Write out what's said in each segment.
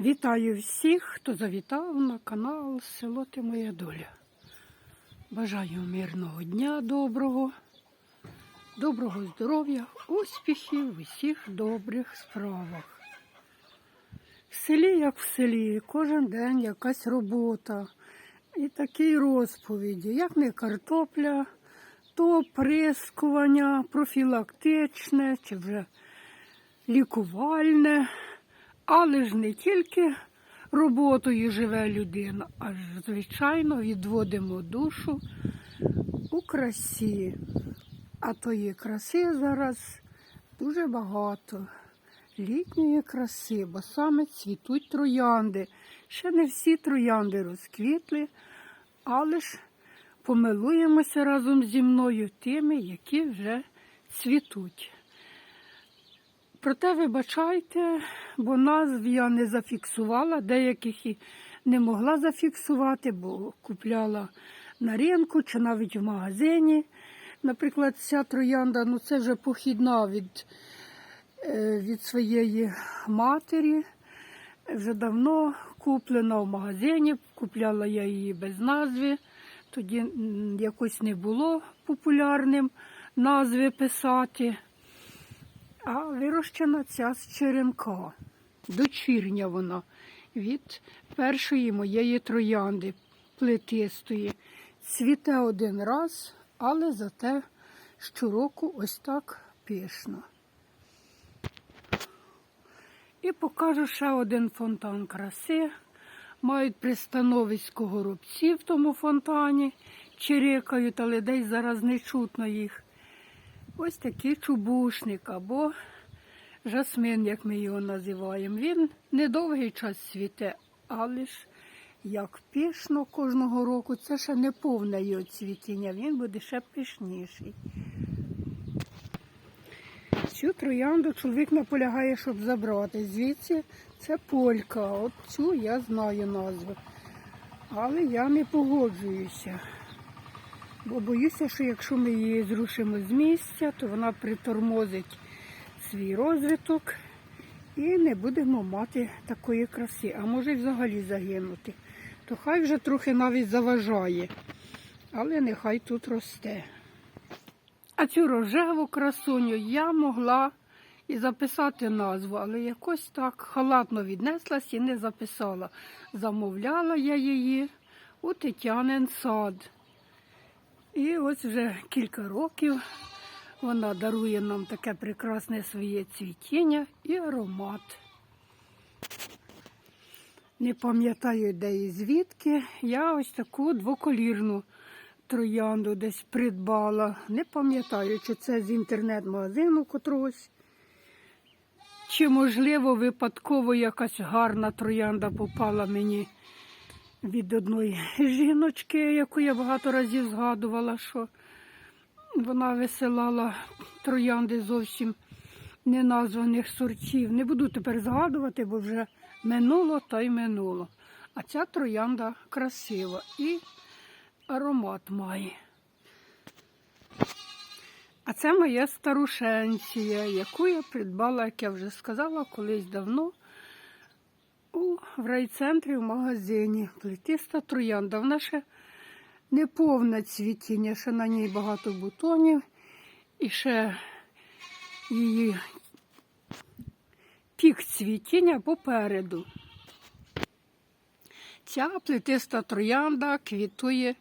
Вітаю всіх, хто завітав на канал Село Ти Моя Доля. Бажаю мирного дня доброго, доброго здоров'я, успіхів в усіх добрих справах. В селі, як в селі, кожен день якась робота і такі розповіді, як не картопля, то прискування, профілактичне чи вже лікувальне. Але ж не тільки роботою живе людина, а ж, звичайно, відводимо душу у красі. А тої краси зараз дуже багато. Літньої краси, бо саме цвітуть троянди. Ще не всі троянди розквітли, але ж помилуємося разом зі мною тими, які вже цвітуть. Проте вибачайте, бо назв я не зафіксувала, деяких і не могла зафіксувати, бо купляла на ринку чи навіть в магазині. Наприклад, ця троянда, ну це вже похідна від, е, від своєї матері. Вже давно куплена в магазині, купляла я її без назви. Тоді якось не було популярним назви писати. А вирощена ця з черенка. Дочірня вона від першої моєї троянди плетистої. Цвіте один раз, але зате щороку ось так пишно. І покажу ще один фонтан краси. Мають пристановисько горобці в тому фонтані, чирикають, але десь зараз не чутно їх. Ось такий чубушник або жасмин, як ми його називаємо. Він недовгий час цвіте, але ж як пишно кожного року, це ще не повне його цвітіння, він буде ще пишніший. Цю троянду чоловік наполягає, щоб забрати. Звідси це полька. От цю я знаю назву. Але я не погоджуюся. Бо боюся, що якщо ми її зрушимо з місця, то вона притормозить свій розвиток і не будемо мати такої краси, а може взагалі загинути. То хай вже трохи навіть заважає, але нехай тут росте. А цю рожеву красуню я могла і записати назву, але якось так халатно віднеслась і не записала. Замовляла я її у Тетянин сад. І ось вже кілька років вона дарує нам таке прекрасне своє цвітіння і аромат. Не пам'ятаю, де і звідки. Я ось таку двоколірну троянду десь придбала. Не пам'ятаю, чи це з інтернет-магазину котрогось. Чи, можливо, випадково якась гарна троянда попала мені від одної жіночки, яку я багато разів згадувала, що вона висилала троянди зовсім неназваних сортів. Не буду тепер згадувати, бо вже минуло та й минуло. А ця троянда красива і аромат має. А це моя старушенція, яку я придбала, як я вже сказала, колись давно у в райцентрі в магазині. Плетиста троянда. Вона ще не повне цвітіння, ще на ній багато бутонів. І ще її пік цвітіння попереду. Ця плетиста троянда квітує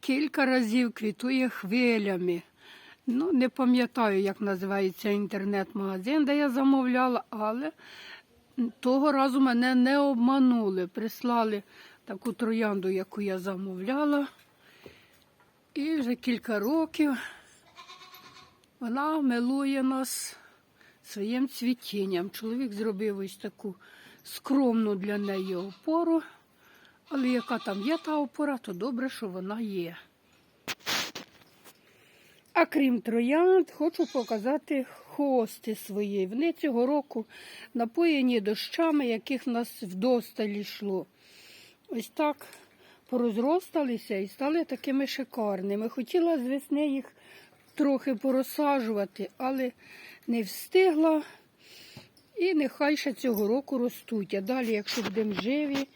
кілька разів, квітує хвилями. Ну, не пам'ятаю, як називається інтернет-магазин, де я замовляла, але того разу мене не обманули. Прислали таку троянду, яку я замовляла. І вже кілька років вона милує нас своїм цвітінням. Чоловік зробив ось таку скромну для неї опору. Але яка там є та опора, то добре, що вона є. А крім троянд, хочу показати хости свої. Вони цього року напоєні дощами, яких в нас вдосталь йшло. Ось так порозросталися і стали такими шикарними. Хотіла з весни їх трохи порозсаджувати, але не встигла. І нехай ще цього року ростуть. А далі, якщо будемо живі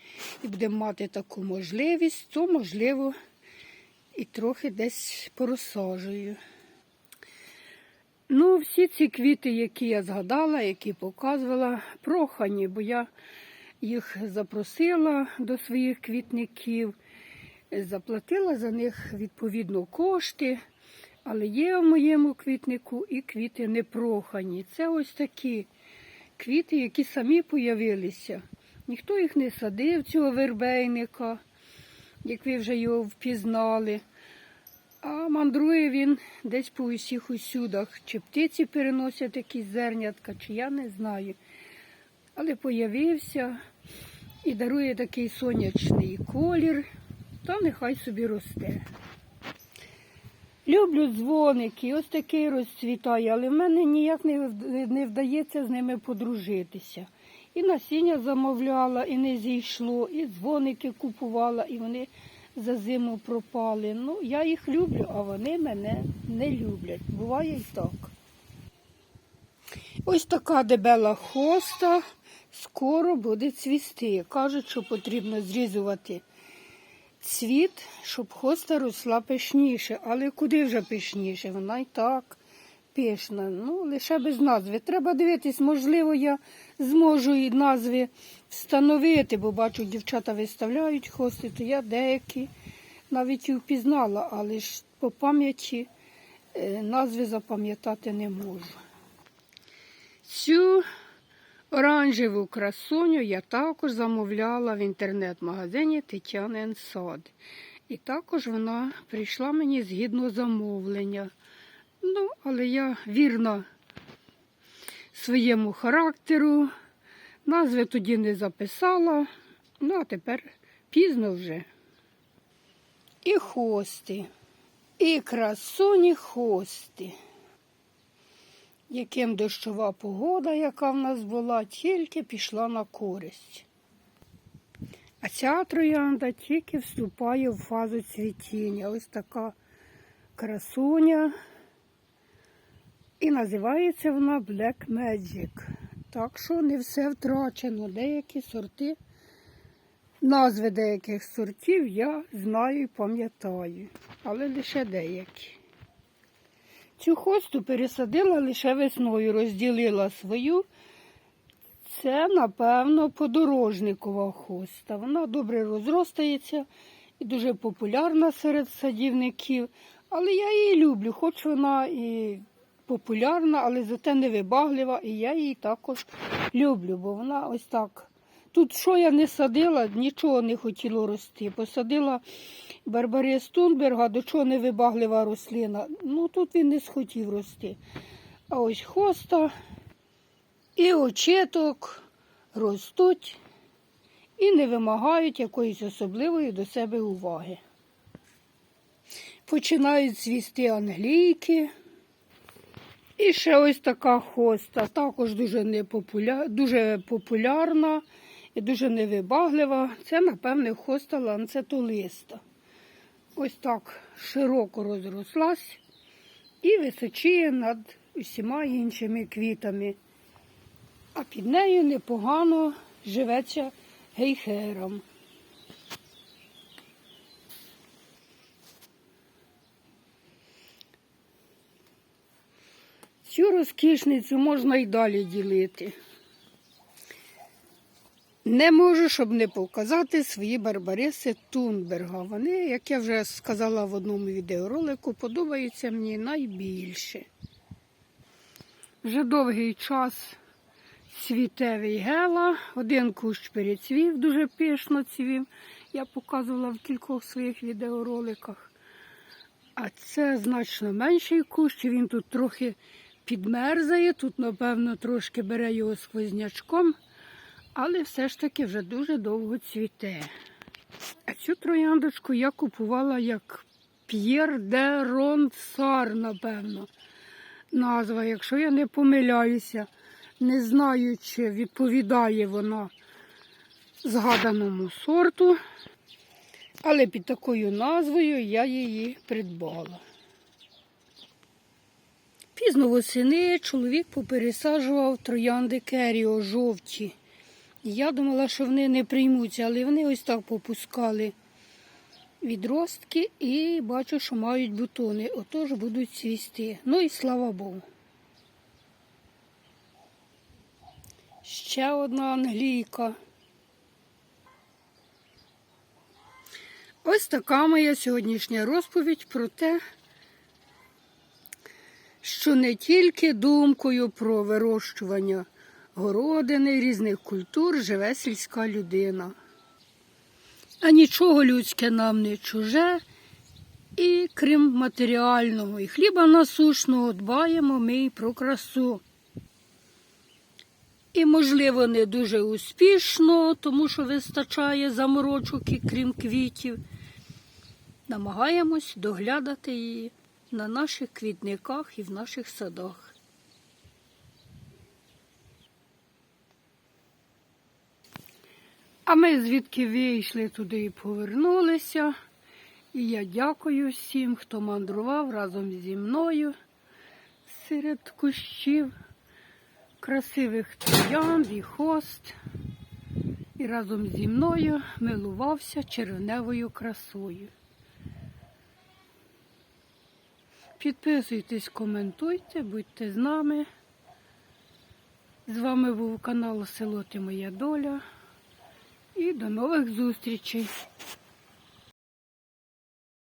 і будемо мати таку можливість, то можливо і трохи десь порозсаджую. Ну, всі ці квіти, які я згадала, які показувала, прохані, бо я їх запросила до своїх квітників, заплатила за них відповідно кошти, але є в моєму квітнику і квіти непрохані. Це ось такі квіти, які самі появилися. Ніхто їх не садив, цього вербейника, як ви вже його впізнали. А мандрує він десь по усіх усюдах. Чи птиці переносять якісь зернятка, чи я не знаю. Але появився і дарує такий сонячний колір, та нехай собі росте. Люблю дзвоники, ось такий розцвітає, але в мене ніяк не не вдається з ними подружитися. І насіння замовляла, і не зійшло, і дзвоники купувала, і вони за зиму пропали. Ну, я їх люблю, а вони мене не люблять. Буває і так. Ось така дебела хоста скоро буде цвісти. Кажуть, що потрібно зрізувати цвіт, щоб хоста росла пишніше. Але куди вже пишніше? Вона і так пишна. Ну, лише без назви. Треба дивитись, можливо, я зможу і назви встановити, бо бачу, дівчата виставляють хости, то я деякі навіть і впізнала, але ж по пам'яті е, назви запам'ятати не можу. Цю оранжеву красуню я також замовляла в інтернет-магазині Тетянин Сад. І також вона прийшла мені згідно замовлення. Ну, але я вірна своєму характеру. Назви тоді не записала. Ну, а тепер пізно вже. І хости, і красуні хости яким дощова погода, яка в нас була, тільки пішла на користь. А ця троянда тільки вступає в фазу цвітіння. Ось така красуня. І називається вона Black Magic. Так що не все втрачено. Деякі сорти, назви деяких сортів я знаю і пам'ятаю, але лише деякі. Цю хосту пересадила лише весною, розділила свою. Це, напевно, подорожникова хоста. Вона добре розростається і дуже популярна серед садівників. Але я її люблю, хоч вона і популярна, але зате невибаглива, і я її також люблю, бо вона ось так. Тут що я не садила, нічого не хотіло рости. Посадила Барбарія Стунберга, до чого невибаглива рослина. Ну тут він не схотів рости. А ось хоста і очіток ростуть і не вимагають якоїсь особливої до себе уваги. Починають цвісти англійки. І ще ось така хоста, також дуже, непопуля... дуже популярна і дуже невибаглива. Це, напевне, хоста ланцетолиста. Ось так широко розрослась і височіє над усіма іншими квітами. А під нею непогано живеться гейхером. Цю розкішницю можна й далі ділити. Не можу, щоб не показати свої барбариси Тунберга. Вони, як я вже сказала в одному відеоролику, подобаються мені найбільше. Вже довгий час цвіте гела. Один кущ перецвів, дуже пишно цвів. Я показувала в кількох своїх відеороликах. А це значно менший кущ, він тут трохи підмерзає, тут, напевно, трошки бере його сквознячком, але все ж таки вже дуже довго цвіте. А цю трояндочку я купувала як П'єр де Ронсар, напевно. Назва, якщо я не помиляюся, не знаю, чи відповідає вона згаданому сорту, але під такою назвою я її придбала. Пізно восени чоловік попересаджував троянди керіо жовті. Я думала, що вони не приймуться, але вони ось так попускали відростки і бачу, що мають бутони. Отож будуть цвісти. Ну і слава Богу. Ще одна англійка. Ось така моя сьогоднішня розповідь про те, що не тільки думкою про вирощування городини різних культур живе сільська людина. А нічого людське нам не чуже, і крім матеріального і хліба насушного, дбаємо ми і про красу. І, можливо, не дуже успішно, тому що вистачає заморочок і крім квітів. Намагаємось доглядати її на наших квітниках і в наших садах. А ми звідки вийшли туди і повернулися. І я дякую всім, хто мандрував разом зі мною серед кущів, красивих троянд і хост. І разом зі мною милувався червневою красою. Підписуйтесь, коментуйте, будьте з нами. З вами був канал Село Ти Моя Доля. І до нових зустрічей!